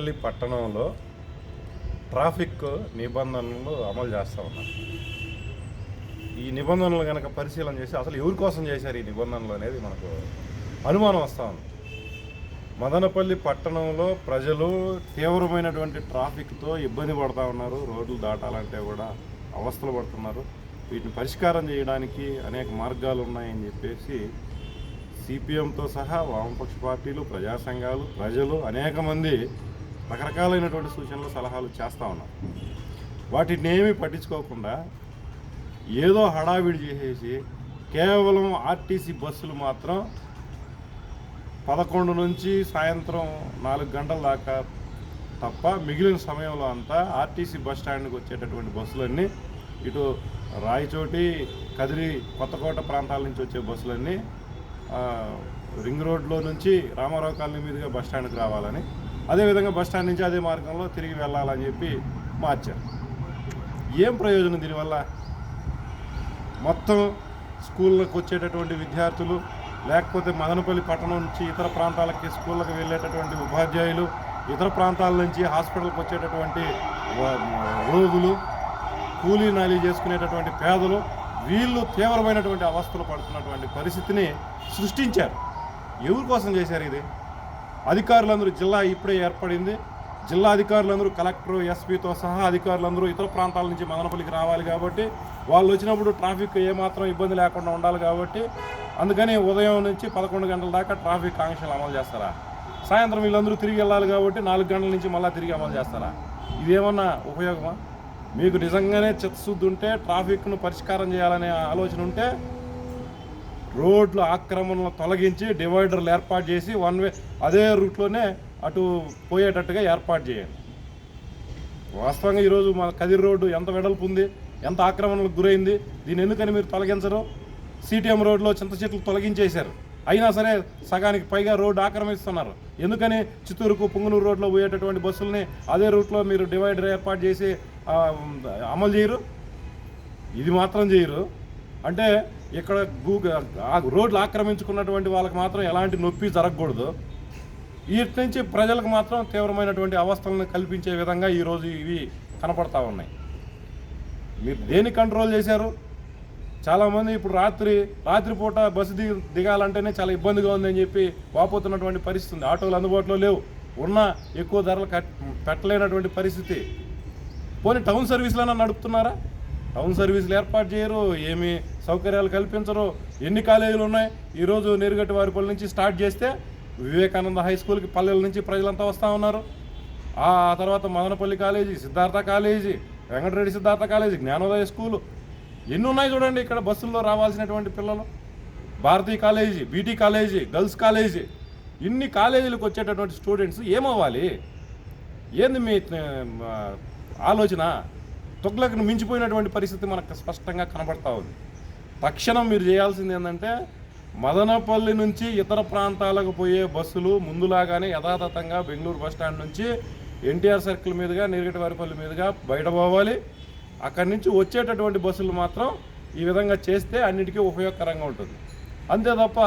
పల్లి పట్టణంలో ట్రాఫిక్ నిబంధనలు అమలు చేస్తూ ఉన్నారు. ఈ నిబంధనలు కనుక పరిశీలన చేసి అసలు ఎవరి కోసం చేశారు ఈ నిబంధనలు అనేది మనకు అనుమానం వస్తూ ఉంది. మదనపల్లి పట్టణంలో ప్రజలు తీవ్రమైనటువంటి ట్రాఫిక్తో ఇబ్బంది పడుతూ ఉన్నారు. రోడ్లు దాటాలంటే కూడా అవస్థలు పడుతున్నారు. వీటిని పరిష్కారం చేయడానికి అనేక మార్గాలు ఉన్నాయని చెప్పేసి సిపిఎంతో సహా వామపక్ష పార్టీలు ప్రజా సంఘాలు ప్రజలు అనేక మంది రకరకాలైనటువంటి సూచనలు సలహాలు చేస్తూ ఉన్నారు వాటిని ఏమీ పట్టించుకోకుండా ఏదో హడావిడి చేసేసి కేవలం ఆర్టీసీ బస్సులు మాత్రం పదకొండు నుంచి సాయంత్రం నాలుగు గంటల దాకా తప్ప మిగిలిన సమయంలో అంతా ఆర్టీసీ బస్ స్టాండ్కి వచ్చేటటువంటి బస్సులన్నీ ఇటు రాయచోటి కదిరి కొత్తకోట ప్రాంతాల నుంచి వచ్చే బస్సులన్నీ రింగ్ రోడ్లో నుంచి రామారావు కాలనీ మీదుగా బస్ స్టాండ్కి రావాలని అదేవిధంగా బస్ స్టాండ్ నుంచి అదే మార్గంలో తిరిగి వెళ్ళాలని చెప్పి మార్చారు. ఏం ప్రయోజనం దీనివల్ల? మొత్తం స్కూళ్ళకు వచ్చేటటువంటి విద్యార్థులు లేకపోతే మదనపల్లి పట్టణం నుంచి ఇతర ప్రాంతాలకి స్కూళ్ళకి వెళ్ళేటటువంటి ఉపాధ్యాయులు ఇతర ప్రాంతాల నుంచి హాస్పిటల్కి వచ్చేటటువంటి రోగులు కూలీ నాలి చేసుకునేటటువంటి పేదలు వీళ్ళు తీవ్రమైనటువంటి అవస్థలు పడుతున్నటువంటి పరిస్థితిని సృష్టించారు. ఎవరి కోసం చేశారు ఇది? అధికారులందరూ జిల్లా ఇప్పుడే ఏర్పడింది. జిల్లా అధికారులందరూ కలెక్టర్ ఎస్పీతో సహా అధికారులందరూ ఇతర ప్రాంతాల నుంచి మదనపల్లికి రావాలి కాబట్టి వాళ్ళు వచ్చినప్పుడు ట్రాఫిక్ ఏమాత్రం ఇబ్బంది లేకుండా ఉండాలి కాబట్టి అందుకని ఉదయం నుంచి పదకొండు గంటల దాకా ట్రాఫిక్ ఆంక్షలు అమలు చేస్తారా? సాయంత్రం వీళ్ళందరూ తిరిగి వెళ్ళాలి కాబట్టి నాలుగు గంటల నుంచి మళ్ళీ తిరిగి అమలు చేస్తారా? ఇదేమన్నా ఉపయోగమా? మీకు నిజంగానే చిత్తశుద్ధి ఉంటే ట్రాఫిక్ను పరిష్కారం చేయాలనే ఆలోచన ఉంటే రోడ్ల ఆక్రమణలు తొలగించి డివైడర్లు ఏర్పాటు చేసి వన్ వే అదే రూట్లోనే అటు పోయేటట్టుగా ఏర్పాటు చేయండి వాస్తవంగా ఈరోజు మన కదిరి రోడ్డు ఎంత వెడల్పు ఉంది ఎంత ఆక్రమణలకు గురైంది దీన్ని ఎందుకని మీరు తొలగించరు? సిటిఎం రోడ్లో చింత చెట్లు తొలగించేశారు. అయినా సరే సగానికి పైగా రోడ్డు ఆక్రమిస్తున్నారు. ఎందుకని చిత్తూరుకు పుంగనూరు రోడ్లో పోయేటటువంటి బస్సుల్ని అదే రూట్లో మీరు డివైడర్ ఏర్పాటు చేసి అమలు చేయరు? ఇది మాత్రం చేయరు. అంటే ఇక్కడ గూగుల్ ఆ రోడ్లు ఆక్రమించుకున్నటువంటి వాళ్ళకి మాత్రం ఎలాంటి నొప్పి జరగకూడదు. వీటి నుంచి ప్రజలకు మాత్రం తీవ్రమైనటువంటి అవస్థలను కల్పించే విధంగా ఈరోజు ఇవి కనపడతా ఉన్నాయి. మీరు దేన్ని కంట్రోల్ చేశారు? చాలామంది ఇప్పుడు రాత్రి రాత్రిపూట బస్సు దిగి దిగాలంటేనే చాలా ఇబ్బందిగా ఉందని చెప్పి వాపోతున్నటువంటి పరిస్థితి ఆటోలు అందుబాటులో లేవు. ఉన్న ఎక్కువ ధరలు పెట్టలేనటువంటి పరిస్థితి. పోనీ టౌన్ సర్వీసులైనా నడుపుతున్నారా? టౌన్ సర్వీసులు ఏర్పాటు చేయరు. ఏమి సౌకర్యాలు కల్పించరు. ఎన్ని కాలేజీలు ఉన్నాయి? ఈరోజు నేరుగట్టి వారిపల్లి నుంచి స్టార్ట్ చేస్తే వివేకానంద హై స్కూల్కి పల్లెల నుంచి ప్రజలంతా వస్తూ ఉన్నారు. ఆ తర్వాత Madanapalli college Siddhartha college Venkatareddy Siddhartha college Gnanodaya school. ఎన్ని ఉన్నాయి చూడండి ఇక్కడ బస్సుల్లో రావాల్సినటువంటి పిల్లలు. Bharatiya college BT college girls college. ఇన్ని కాలేజీలకు వచ్చేటటువంటి స్టూడెంట్స్ ఏమవ్వాలి? ఏంది మీ ఆలోచన? తొగ్లకు మించిపోయినటువంటి పరిస్థితి మనకు స్పష్టంగా కనబడతా ఉంది. తక్షణం మీరు చేయాల్సింది ఏంటంటే మదనపల్లి నుంచి ఇతర ప్రాంతాలకు పోయే బస్సులు ముందులాగానే యథాతథంగా బెంగళూరు బస్ స్టాండ్ నుంచి ఎన్టీఆర్ సర్కిల్ మీదుగా నీరగటివారిపల్లి మీదుగా బయట పోవాలి. అక్కడి నుంచి వచ్చేటటువంటి బస్సులు మాత్రం ఈ విధంగా చేస్తే అన్నిటికీ ఉపయోగకరంగా ఉంటుంది. అంతే తప్ప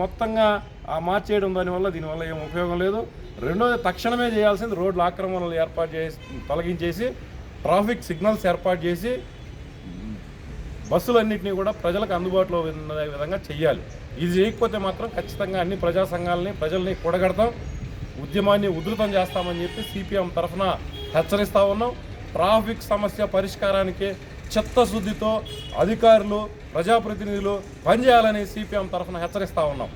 మొత్తంగా ఆ మార్చేయడం దానివల్ల దీనివల్ల ఏం ఉపయోగం లేదు. రెండోది తక్షణమే చేయాల్సింది రోడ్ల ఆక్రమణలు ఏర్పాటు చేసి తొలగించేసి ట్రాఫిక్ సిగ్నల్స్ ఏర్పాటు చేసి బస్సులన్నింటినీ కూడా ప్రజలకు అందుబాటులో ఉన్న విధంగా చేయాలి ఇది చేయకపోతే మాత్రం ఖచ్చితంగా అన్ని ప్రజా సంఘాలని ప్రజల్ని కూడగడతాం. ఉద్యమాన్ని ఉధృతం చేస్తామని చెప్పి సిపిఎం తరఫున హెచ్చరిస్తా ఉన్నాం. ట్రాఫిక్ సమస్య పరిష్కారానికి చిత్తశుద్ధితో అధికారులు ప్రజాప్రతినిధులు పనిచేయాలని సిపిఎం తరఫున హెచ్చరిస్తా ఉన్నాం.